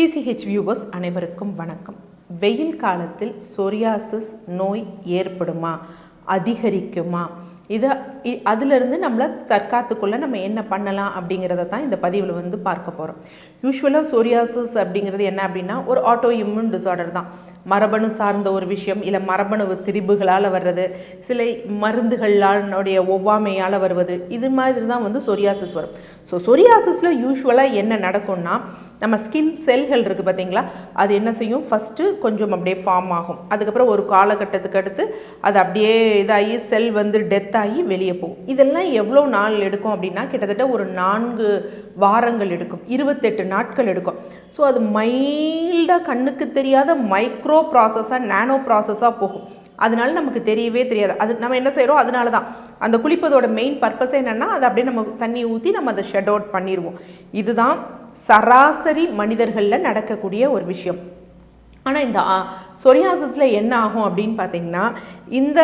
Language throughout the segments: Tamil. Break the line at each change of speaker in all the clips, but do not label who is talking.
டிசிஹெச் வியூவர்ஸ் அனைவருக்கும் வணக்கம். வெயில் காலத்தில் சொரியாசிஸ் நோய் ஏற்படுமா? அதிகரிக்குமா? இதை அதிலிருந்து நம்மளை தற்காத்துக்குள்ளே நம்ம என்ன பண்ணலாம் அப்படிங்கிறத தான் இந்த பதிவில் வந்து பார்க்க போகிறோம் யூஸ்வலாக சோரியாசிஸ் அப்படிங்கிறது என்ன அப்படின்னா ஒரு ஆட்டோ இம்யூன் டிசார்டர் தான். மரபணு சார்ந்த ஒரு விஷயம் இல்லை மரபணு திரிபுகளால் வர்றது சில மருந்துகளானுடைய ஒவ்வாமையால் வருவது இது மாதிரி தான் வந்து சொரியாசிஸ் வரும். ஸோ சொரியாசிஸில் யூஸ்வலாக என்ன நடக்கும்னா நம்ம ஸ்கின் செல்கள் இருக்குது பார்த்தீங்களா அது என்ன செய்யும்? ஃபஸ்ட்டு கொஞ்சம் அப்படியே ஃபார்ம் ஆகும். அதுக்கப்புறம் ஒரு காலகட்டத்துக்கு அடுத்து அது அப்படியே இதாகி செல் வந்து டெத் ஆகி வெளியே போகும். இதெல்லாம் எவ்வளோ நாள் எடுக்கும் அப்படின்னா கிட்டத்தட்ட ஒரு நான்கு வாரங்கள் எடுக்கும். இருபத்தெட்டு நாட்கள் எடுக்கும். ஸோ அது மைல்டாக கண்ணுக்கு தெரியாத மைக்ரோ ப்ராசஸாக நானோ ப்ராசஸாக போகும். அதனால நமக்கு தெரியவே தெரியாது. அது நம்ம என்ன செய்கிறோம் அதனால தான் அந்த குளிப்பதோட மெயின் பர்பஸ் என்னென்னா அதை அப்படியே நம்ம தண்ணி ஊற்றி நம்ம அதை ஷெட் அவுட் பண்ணிடுவோம் இதுதான் சராசரி மனிதர்களில் நடக்கக்கூடிய ஒரு விஷயம். ஆனால் இந்த சொரியாசிஸில் என்ன ஆகும் அப்படின்னு பார்த்தீங்கன்னா இந்த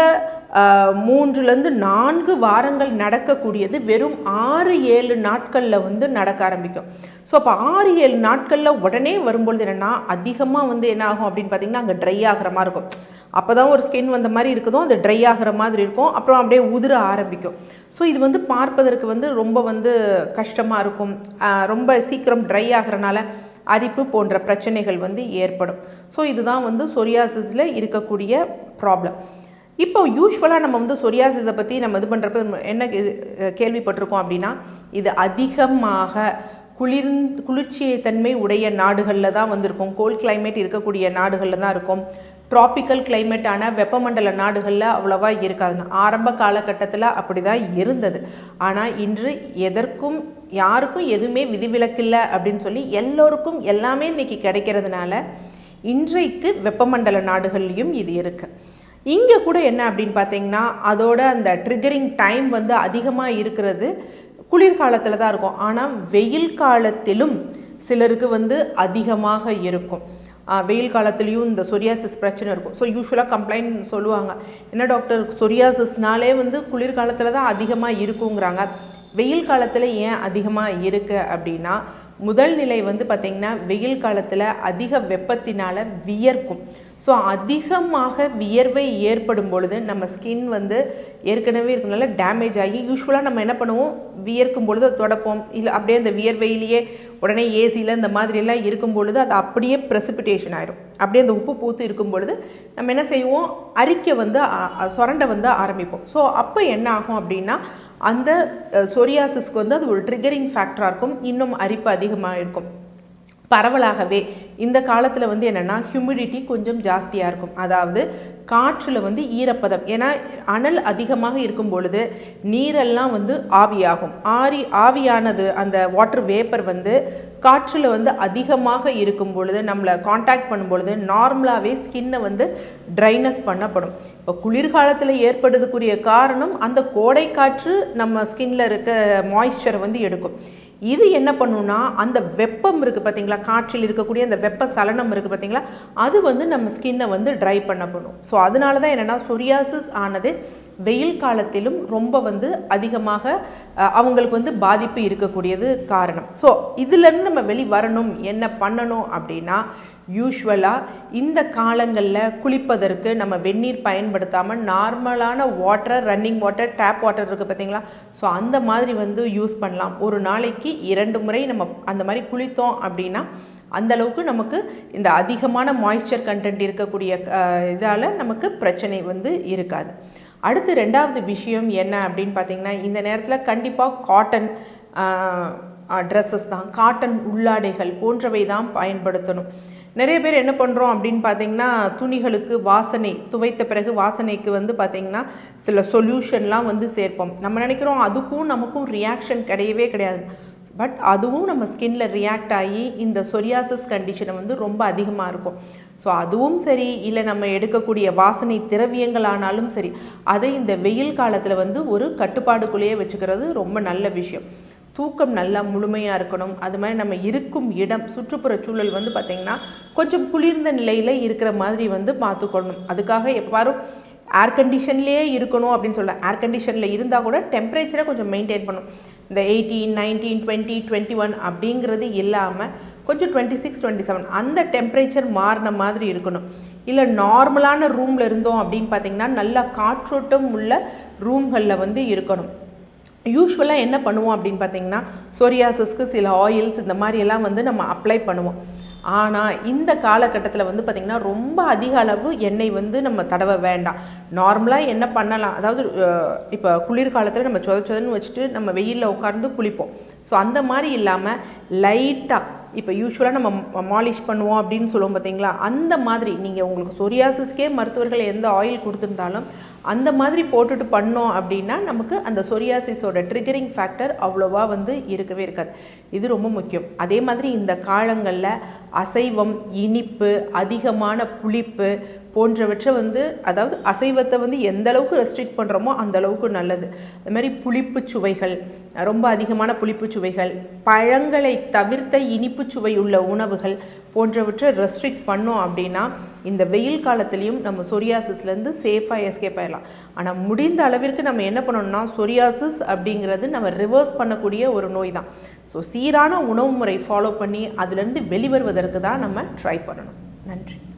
மூன்றுலேருந்து நான்கு வாரங்கள் நடக்கக்கூடியது வெறும் ஆறு ஏழு நாட்களில் வந்து நடக்க ஆரம்பிக்கும். ஸோ அப்போ ஆறு ஏழு நாட்களில் உடனே வரும்பொழுது என்னென்னா அதிகமாக வந்து என்ன ஆகும் அப்படின்னு பார்த்தீங்கன்னா அங்கே ட்ரை ஆகிற மாதிரி இருக்கும். அப்போ தான் ஒரு ஸ்கின் வந்த மாதிரி இருக்குதோ அது ட்ரை ஆகிற மாதிரி இருக்கும். அப்புறம் அப்படியே உதிர ஆரம்பிக்கும். ஸோ இது வந்து பார்ப்பதற்கு வந்து ரொம்ப வந்து கஷ்டமாக இருக்கும். ரொம்ப சீக்கிரம் ட்ரை ஆகிறனால அரிப்பு போன்ற பிரச்சனைகள் வந்து ஏற்படும். ஸோ இதுதான் வந்து சொரியாசிஸில் இருக்கக்கூடிய ப்ராப்ளம் இப்போ யூஸ்வலாக நம்ம வந்து சொரியாசிஸை பற்றி நம்ம இது பண்ணுறப்ப நம்ம என்ன இது கேள்விப்பட்டிருக்கோம் அப்படின்னா இது அதிகமாக குளிர்ந் குளிர்ச்சி தன்மை உடைய நாடுகளில் தான் வந்திருக்கும். கோல்ட் கிளைமேட் இருக்கக்கூடிய நாடுகளில் தான் இருக்கும். டிராபிக்கல் கிளைமேட்டான வெப்பமண்டல நாடுகளில் அவ்வளோவா இருக்காதுன்னு. ஆரம்ப காலகட்டத்தில் அப்படி தான் இருந்தது. ஆனால் இன்று எதற்கும் யாருக்கும் எதுவுமே விதிவிலக்கில்லை அப்படின்னு சொல்லி எல்லோருக்கும் எல்லாமே இன்றைக்கி கிடைக்கிறதுனால இன்றைக்கு வெப்பமண்டல நாடுகள்லையும் இது இருக்குது இங்கே கூட என்ன அப்படின்னு பார்த்தீங்கன்னா அதோட அந்த ட்ரிகரிங் டைம் வந்து அதிகமாக இருக்கிறது குளிர்காலத்தில் தான் இருக்கும். ஆனால் வெயில் காலத்திலும் சிலருக்கு வந்து அதிகமாக இருக்கும். வெயில் காலத்துலேயும் இந்த சொரியாசிஸ் பிரச்சனை இருக்கும். ஸோ யூஸ்வலாக கம்ப்ளைண்ட் சொல்லுவாங்க. என்ன டாக்டர் சொரியாசிஸ்னாலே வந்து குளிர்காலத்தில் தான் அதிகமாக இருக்குங்கிறாங்க. வெயில் காலத்தில் ஏன் அதிகமாக இருக்குது அப்படின்னா முதல் நிலை வந்து பார்த்திங்கன்னா வெயில் காலத்தில் அதிக வெப்பத்தினால் வியர்க்கும். ஸோ அதிகமாக வியர்வை ஏற்படும் பொழுது நம்ம ஸ்கின் வந்து ஏற்கனவே இருக்கனால டேமேஜ் ஆகி யூஸ்வலாக நம்ம என்ன பண்ணுவோம்? வியர்க்கும் பொழுது அதை தொடப்போம். இல்லை அப்படியே அந்த வியர்வையிலேயே உடனே ஏசியில் இந்த மாதிரியெல்லாம் இருக்கும் பொழுது அது அப்படியே ப்ரெசிபிடேஷன் ஆயிடும் அப்படியே அந்த உப்பு பூத்து இருக்கும் பொழுது நம்ம என்ன செய்வோம்? அரிக்க வந்து அ- சுரண்ட வந்து ஆரம்பிப்போம். ஸோ அப்போ என்ன ஆகும் அப்படின்னா அந்த சொரியாசிஸ்க்கு வந்து அது ஒரு ட்ரிகரிங் ஃபேக்டராக இருக்கும். இன்னும் அரிப்பு அதிகமாக இருக்கும். பரவலாகவே இந்த காலத்தில் வந்து என்னென்னா ஹியூமிடிட்டி கொஞ்சம் ஜாஸ்தியாக இருக்கும். அதாவது காற்றில் வந்து ஈரப்பதம். ஏன்னா அனல் அதிகமாக இருக்கும் பொழுது நீரெல்லாம் வந்து ஆவியாகும். ஆரி ஆவியானது அந்த வாட்டர் வேப்பர் வந்து காற்றில் வந்து அதிகமாக இருக்கும் பொழுது நம்மளை காண்டாக்ட் பண்ணும் பொழுது நார்மலாகவே ஸ்கின்னை வந்து ட்ரைனஸ் பண்ணப்படும். இப்போ குளிர்காலத்தில் ஏற்படுறதுக்குரிய காரணம் அந்த கோடை காற்று நம்ம ஸ்கின்னில் இருக்க மாய்ஸ்சரை வந்து எடுக்கும். இது என்ன பண்ணுன்னா அந்த வெப்பம் இருக்குது பார்த்தீங்களா காற்றில் இருக்கக்கூடிய அந்த வெப்ப சலனம் இருக்குது பார்த்தீங்களா அது வந்து நம்ம ஸ்கின்னை வந்து ட்ரை பண்ண பண்ணும். ஸோ அதனால தான் என்னென்னா சொரியாசிஸ் ஆனது வெயில் காலத்திலும் ரொம்ப வந்து அதிகமாக அவங்களுக்கு வந்து பாதிப்பு இருக்கக்கூடியது காரணம். ஸோ இதுலேருந்து நம்ம வெளி வரணும் என்ன பண்ணணும் அப்படின்னா யூஸ்வலாக இந்த காலங்களில் குளிப்பதற்கு நம்ம வெந்நீர் பயன்படுத்தாமல் நார்மலான water running water tap water இருக்குது பார்த்தீங்களா ஸோ அந்த மாதிரி வந்து யூஸ் பண்ணலாம். ஒரு நாளைக்கு இரண்டு முறை நம்ம அந்த மாதிரி குளித்தோம் அப்படின்னா அந்த அளவுக்கு நமக்கு இந்த அதிகமான மாய்ஸ்சர் கண்டென்ட் இருக்கக்கூடிய இதால் நமக்கு பிரச்சனை வந்து இருக்காது. அடுத்து ரெண்டாவது விஷயம் என்ன அப்படின்னு பார்த்தீங்கன்னா இந்த நேரத்தில் கண்டிப்பாக காட்டன் ட்ரெஸ்ஸஸ் தான். காட்டன் உள்ளாடைகள் போன்றவை தான் பயன்படுத்தணும். நிறைய பேர் என்ன பண்ணுறோம் அப்படின்னு பார்த்தீங்கன்னா துணிகளுக்கு வாசனை துவைத்த பிறகு வாசனைக்கு வந்து பார்த்தீங்கன்னா சில சொல்யூஷன்லாம் வந்து சேர்ப்போம். நம்ம நினைக்கிறோம் அதுக்கும் நமக்கும் ரியாக்ஷன் கிடையவே கிடையாது. பட் அதுவும் நம்ம ஸ்கின்ல ரியாக்ட் ஆகி இந்த சொரியாசஸ் கண்டிஷனை வந்து ரொம்ப அதிகமாக இருக்கும். ஸோ அதுவும் சரி இல்லை நம்ம எடுக்கக்கூடிய வாசனை திரவியங்கள் ஆனாலும் சரி அதை இந்த வெயில் காலத்தில் வந்து ஒரு கட்டுப்பாடுக்குள்ளேயே வச்சுக்கிறது ரொம்ப நல்ல விஷயம். தூக்கம் நல்லா முழுமையாக இருக்கணும். அது மாதிரி நம்ம இருக்கும் இடம் சுற்றுப்புற சூழல் வந்து பார்த்திங்கன்னா கொஞ்சம் குளிர்ந்த நிலையில் இருக்கிற மாதிரி வந்து பார்த்துக்கொள்ளணும். அதுக்காக எப்பாரும் ஏர் கண்டிஷன்லேயே இருக்கணும் அப்படின்னு சொல்ல ஏர் கண்டிஷனில் இருந்தால் கூட டெம்பரேச்சரை கொஞ்சம் மெயின்டைன் பண்ணும் இந்த eighteen nineteen twenty twenty one அப்படிங்கிறது இல்லாமல் கொஞ்சம் டுவெண்ட்டி சிக்ஸ் டுவெண்ட்டி செவன் அந்த டெம்பரேச்சர் மாறின மாதிரி இருக்கணும். இல்லை நார்மலான ரூமில் இருந்தோம் அப்படின்னு பார்த்தீங்கன்னா நல்லா காற்றோட்டம் உள்ள ரூம்களில் வந்து இருக்கணும். யூஸ்வலாக என்ன பண்ணுவோம் அப்படின்னு பார்த்தீங்கன்னா சோரியாசஸ்க்கு சில ஆயில்ஸ் இந்த மாதிரியெல்லாம் வந்து நம்ம அப்ளை பண்ணுவோம். ஆனால் இந்த காலகட்டத்தில் வந்து பார்த்திங்கன்னா ரொம்ப அதிக அளவு எண்ணெய் வந்து நம்ம தடவ வேண்டாம். நார்மலாக என்ன பண்ணலாம்? அதாவது இப்போ குளிர்காலத்தில் நம்ம சொத சொதன்னு வச்சுட்டு நம்ம வெயிலில் உட்கார்ந்து குளிப்போம். ஸோ அந்த மாதிரி இல்லாமல் லைட்டாக இப்போ யூஸ்வலாக நம்ம மாலிஷ் பண்ணுவோம் அப்படின்னு சொல்லுவோம் பார்த்தீங்களா அந்த மாதிரி நீங்கள் உங்களுக்கு சொரியாசிஸ்க்கே மருத்துவர்கள் எந்த ஆயில் கொடுத்துருந்தாலும் அந்த மாதிரி போட்டுட்டு பண்ணோம் அப்படின்னா நமக்கு அந்த சொரியாசிஸோட ட்ரிகரிங் ஃபேக்டர் அவ்வளோவா வந்து இருக்கவே இருக்காது. இது ரொம்ப முக்கியம். அதே மாதிரி இந்த காலங்களில் அசைவம் இனிப்பு அதிகமான புளிப்பு போன்றவற்றை வந்து அதாவது அசைவத்தை வந்து எந்த அளவுக்கு ரெஸ்ட்ரிக்ட் பண்ணுறோமோ அந்த அளவுக்கு நல்லது. அது மாதிரி புளிப்பு சுவைகள் ரொம்ப அதிகமான புளிப்பு சுவைகள் பழங்களை தவிர்த்த இனிப்பு சுவை உள்ள உணவுகள் போன்றவற்றை ரெஸ்ட்ரிக்ட் பண்ணோம் அப்படின்னா இந்த வெயில் காலத்துலேயும் நம்ம சொரியாசிஸ்லேருந்து சேஃபாக எஸ்கேப் ஆயிடலாம். ஆனால் முடிந்த அளவிற்கு நம்ம என்ன பண்ணணும்னா சொரியாசிஸ் அப்படிங்கிறது நம்ம ரிவர்ஸ் பண்ணக்கூடிய ஒரு நோய் தான். ஸோ சீரான உணவு முறை ஃபாலோ பண்ணி அதுலேருந்து வெளிவருவதற்கு தான் நம்ம ட்ரை பண்ணணும். நன்றி.